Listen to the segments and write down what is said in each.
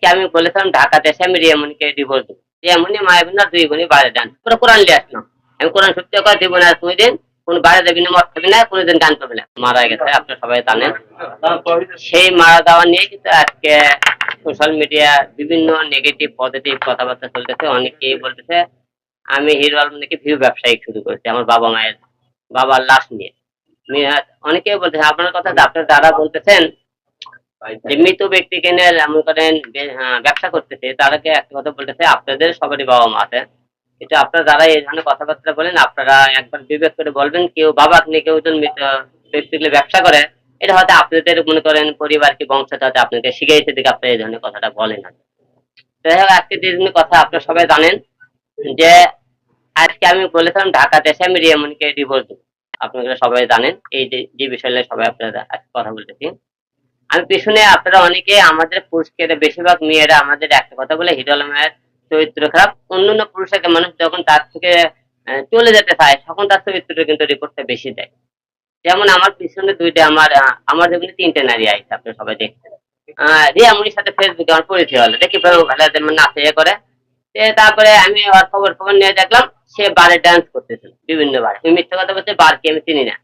আজকে আমি বলেছিলাম ঢাকাতে এসে আমি রিয়ামনিকে ডিভোর্স দেবো। রিয়ামনি মায়াবিনা দুই বোনই বাইরে ডান পুরো কোরআন নিয়ে আসলাম। আমি কোরআন সত্যি কথা দিব না তুমি দিন কোন বাইরে দেবি না, মদ খাবি না কোনোদিন গান পাবি না। মারা গেছে, আপনারা সবাই জানেন। সেই মারা দেওয়া নিয়ে কিন্তু আজকে সোশ্যাল মিডিয়া বিভিন্ন নেগেটিভ পজিটিভ কথাবার্তা চলতেছে। অনেকেই বলতেছে, আমি হিরো আলম নাকি ভিউ ব্যবসায়ী শুরু করেছি, আমার বাবা মায়ের, বাবার লাশ নিয়ে। অনেকেই বলতেছে, আপনার কথা আপনার দ্বারা বলতেছেন মৃত ব্যক্তিকে নিয়ে এমন করেন ব্যবসা করতেছে তারাকে একটা কথা বলতেছে, আপনাদের সবারই বাবা মা আছে। কিন্তু আপনারা যারা এই ধরনের কথাবার্তা বলেন, আপনারা একবার বিবেক করে বলবেন, কেউ বাবা আপনি, কেউ যদি মৃত ব্যবসা করে, এটা হয়তো আপনাদের মনে করেন পরিবার কি বংশটা হয়তো আপনাকে শিখাইছে দিকে আপনি এই ধরনের কথাটা বলেন কি। যাই আজকে যে কথা আপনারা সবাই জানেন যে আজকে আমি বলেছিলাম, ঢাকাতে এসে আমি রিয়ামনিকে ডিভোর্স দেবো। আপনারা সবাই জানেন, এই যে বিষয় সবাই আপনারা কথা বলতেছি। আমি পিছনে আপনারা অনেকে আমাদের পুরুষকে বেশিরভাগ মেয়েরা আমাদের একটা কথা বলে হিরো আলমের চরিত্র খারাপ। অন্যান্য পুরুষকে মানুষ যখন তার থেকে চলে যেতে চায় তখন তার চরিত্রটা কিন্তু রিপোর্টটা বেশি দেয়। যেমন আমার পিছনে দুইটা আমার আমার যেমন তিনটে নারী আছে আপনি সবাই দেখছেন। আহ, রিয়া মুনির সাথে ফেসবুকে আমার পরিচয় হলো। দেখি ভালো নাচে ইয়ে করে। তারপরে আমি ওর খবর খবর নিয়ে দেখলাম সে বারে ডান্স করতেছিল বিভিন্ন বারে। তুমি মিথ্যে কথা বলছে বারকে আমি চিনি না।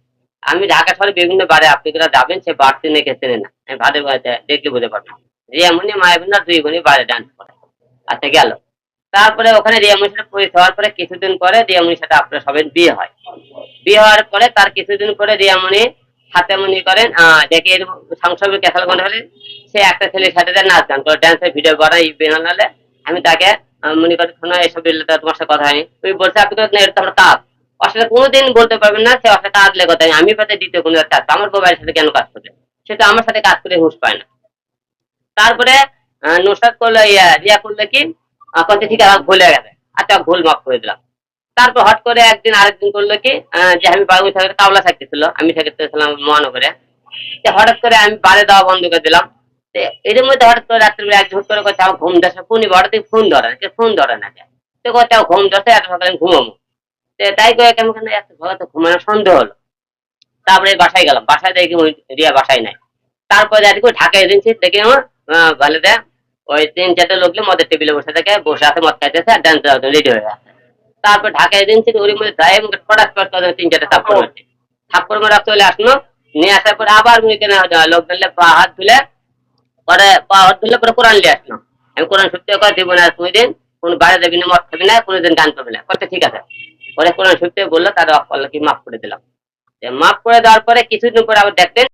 আমি ঢাকা শহরে বিভিন্ন বারে আপনি যারা যাবেন, সে বার চিনে চেনে না আমি ভালো বাড়িতে দেখলে বুঝতে পারবেন রিয়ামনি মায়াবিনা দুই বোনই বারে ডান্স করে। আচ্ছা গেল। তারপরে ওখানে রিয়ামনির সাথে পরিচয় হওয়ার পরে কিছুদিন পরে রিয়ামনির সাথে আপনার সবাই বিয়ে হয়। বিয়ে হওয়ার পরে তার কিছুদিন পরে রিয়ামনি হাতে মনি করেন দেখে এরকম সংসর্গ কেসাল মনে হলে সে একটা ছেলের সাথে নাচ গান করে ড্যান্সের ভিডিও বানাই বেনালে আমি তাকে মনে করি শোনো এসব তোমার সাথে কথা হয়নি। তুমি বলছে, আপনি তো এটা আমার কাজ ওর সাথে কোনোদিন বলতে পারবেন না, সে ওর কাজ কথা আমি পাতে দ্বিতীয় কোনো একটা কাজ আমার মোবাইলের সাথে কেন কাজ করবে? সে তো আমার সাথে কাজ করে হুঁশ পায় না। তারপরে নুসরাত করল, ইয়া রিয়া করল কি? কচ্ছে ঠিক আছে ভুলে গেছে। আচ্ছা ভুল মাফ করে দিলাম। তারপর হট করে একদিন আরেকদিন করল কি? যে, আমি বাবু থাকতে কাবলা থাকতেছিল আমি থাকতেছিলাম মহানগরে। হঠাৎ করে আমি বাড়ি দেওয়া বন্ধ করে দিলাম। এর মধ্যে হঠাৎ করে রাত্রিবেলা এক ঝুট করে করছে আমার ঘুম ধরছে? ফোনই হঠাৎ ফোন ধরে না ফোন ধরে না। তো আমার ঘুম ধরছে, এত সকালে ঘুমাবো। তাই কেন এত সকালে তো ঘুমানোর সন্দেহ হলো। তারপরে বাসায় গেলাম। বাসায় দেখি রিয়া বাসায় নাই। তারপরে ওই ঢাকা এজেন্সি দেখি আমার ভালো দেয় ওই তিন চারটে লোক মদের টেবিলে বসে থাকে, বসে আছে, মদ খাইতেছে আর ডান্স রেডি হয়ে আছে। তারপর ঢাকা এজেন্সির ওর মধ্যে মুখে ফটাস ফটাস করে তিন চারটে থাপ্পড় হচ্ছে থাপ্পড় মারা চলে আসলো। নিয়ে আসার পরে আবার মুখে কেনা লোক ধরলে পা হাত ধুলে পরে পা হাত ধুলে পরে কোরআন নিয়ে আসলো। আমি কোরআন সত্যি কথা দিব না তুমি দিন। কোন বাইরে দেবি না, মদ খাবি না, কোনোদিন গান পাবি না। কথা ঠিক আছে। পরে কোরআন সত্যি বলল তার আল্লাহকে মাফ করে দিলাম। মাফ করে দেওয়ার পরে কিছুদিন পরে আবার দেখতেন